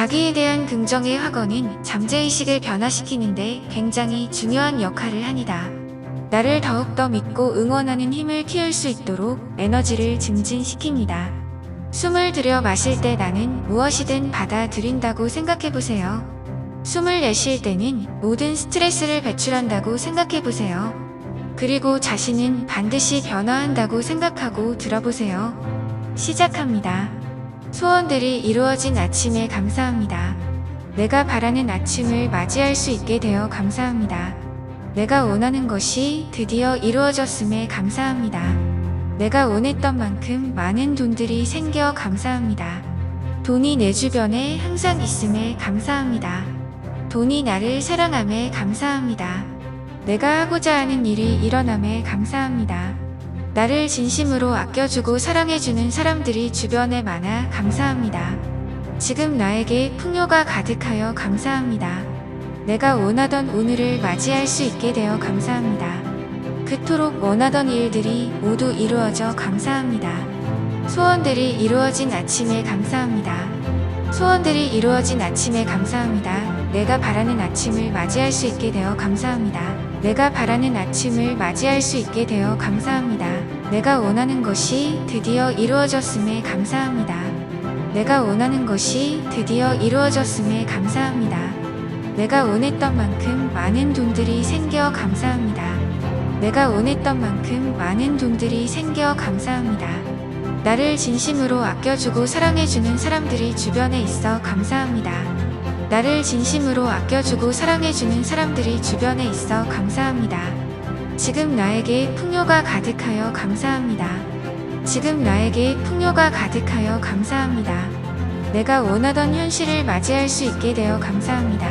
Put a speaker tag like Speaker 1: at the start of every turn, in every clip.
Speaker 1: 자기에 대한 긍정의 확언은 잠재의식을 변화시키는데 굉장히 중요한 역할을 하니다. 나를 더욱더 믿고 응원하는 힘을 키울 수 있도록 에너지를 증진시킵니다. 숨을 들여 마실 때 나는 무엇이든 받아들인다고 생각해 보세요. 숨을 내쉴 때는 모든 스트레스를 배출한다고 생각해 보세요. 그리고 자신은 반드시 변화한다고 생각하고 들어보세요. 시작합니다. 소원들이 이루어진 아침에 감사합니다. 내가 바라는 아침을 맞이할 수 있게 되어 감사합니다. 내가 원하는 것이 드디어 이루어졌음에 감사합니다. 내가 원했던 만큼 많은 돈들이 생겨 감사합니다. 돈이 내 주변에 항상 있음에 감사합니다. 돈이 나를 사랑함에 감사합니다. 내가 하고자 하는 일이 일어남에 감사합니다. 나를 진심으로 아껴주고 사랑해주는 사람들이 주변에 많아 감사합니다. 지금 나에게 풍요가 가득하여 감사합니다. 내가 원하던 오늘을 맞이할 수 있게 되어 감사합니다. 그토록 원하던 일들이 모두 이루어져 감사합니다. 소원들이 이루어진 아침에 감사합니다. 소원들이 이루어진 아침에 감사합니다. 내가 바라는 아침을 맞이할 수 있게 되어 감사합니다. 내가 바라는 아침을 맞이할 수 있게 되어 감사합니다. 내가 원하는 것이 드디어 이루어졌음에 감사합니다. 내가 원하는 것이 드디어 이루어졌음에 감사합니다. 내가 원했던 만큼 많은 돈들이 생겨 감사합니다. 내가 원했던 만큼 많은 돈들이 생겨 감사합니다. 나를 진심으로 아껴주고 사랑해주는 사람들이 주변에 있어 감사합니다. 나를 진심으로 아껴주고 사랑해주는 사람들이 주변에 있어 감사합니다. 지금 나에게 풍요가 가득하여 감사합니다. 지금 나에게 풍요가 가득하여 감사합니다. 내가 원하던 현실을 맞이할 수 있게 되어 감사합니다.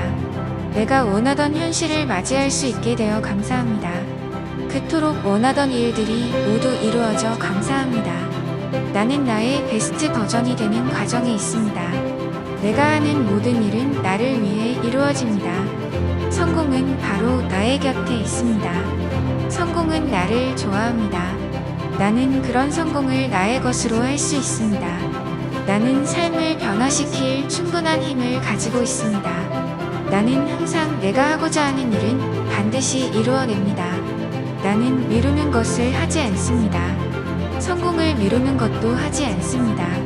Speaker 1: 내가 원하던 현실을 맞이할 수 있게 되어 감사합니다. 그토록 원하던 일들이 모두 이루어져 감사합니다. 나는 나의 베스트 버전이 되는 과정에 있습니다. 내가 하는 모든 일은 나를 위해 이루어집니다. 성공은 바로 나의 곁에 있습니다. 성공은 나를 좋아합니다. 나는 그런 성공을 나의 것으로 할 수 있습니다. 나는 삶을 변화시킬 충분한 힘을 가지고 있습니다. 나는 항상 내가 하고자 하는 일은 반드시 이루어냅니다. 나는 미루는 것을 하지 않습니다. 성공을 미루는 것도 하지 않습니다.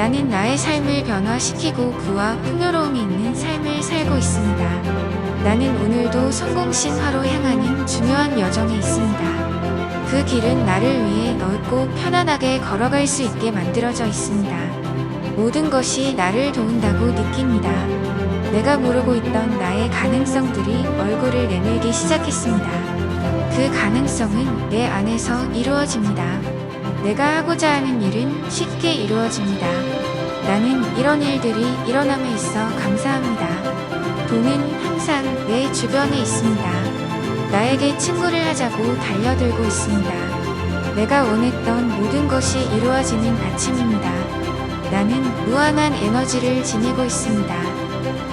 Speaker 1: 나는 나의 삶을 변화시키고 부와 풍요로움이 있는 삶을 살고 있습니다. 나는 오늘도 성공 신화로 향하는 중요한 여정에 있습니다. 그 길은 나를 위해 넓고 편안하게 걸어갈 수 있게 만들어져 있습니다. 모든 것이 나를 도운다고 느낍니다. 내가 모르고 있던 나의 가능성들이 얼굴을 내밀기 시작했습니다. 그 가능성은 내 안에서 이루어집니다. 내가 하고자 하는 일은 쉽게 이루어집니다. 나는 이런 일들이 일어남에 있어 감사합니다. 돈은 항상 내 주변에 있습니다. 나에게 친구를 하자고 달려들고 있습니다. 내가 원했던 모든 것이 이루어지는 아침입니다. 나는 무한한 에너지를 지니고 있습니다.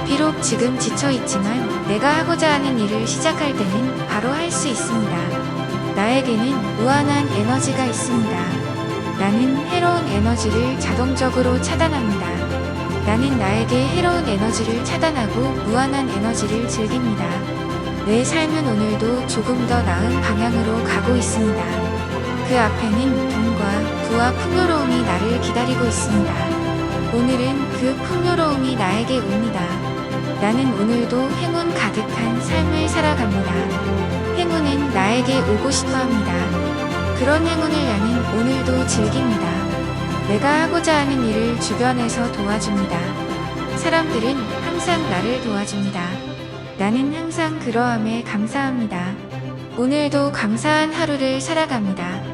Speaker 1: 비록 지금 지쳐있지만 내가 하고자 하는 일을 시작할 때는 바로 할 수 있습니다. 나에게는 무한한 에너지가 있습니다. 나는 해로운 에너지를 자동적으로 차단합니다. 나는 나에게 해로운 에너지를 차단하고 무한한 에너지를 즐깁니다. 내 삶은 오늘도 조금 더 나은 방향으로 가고 있습니다. 그 앞에는 돈과 부와 풍요로움이 나를 기다리고 있습니다. 오늘은 그 풍요로움이 나에게 옵니다. 나는 오늘도 행운 가득한 삶을 살아갑니다. 행운은 나에게 오고 싶어 합니다. 그런 행운을 나는 오늘도 즐깁니다. 내가 하고자 하는 일을 주변에서 도와줍니다. 사람들은 항상 나를 도와줍니다. 나는 항상 그러함에 감사합니다. 오늘도 감사한 하루를 살아갑니다.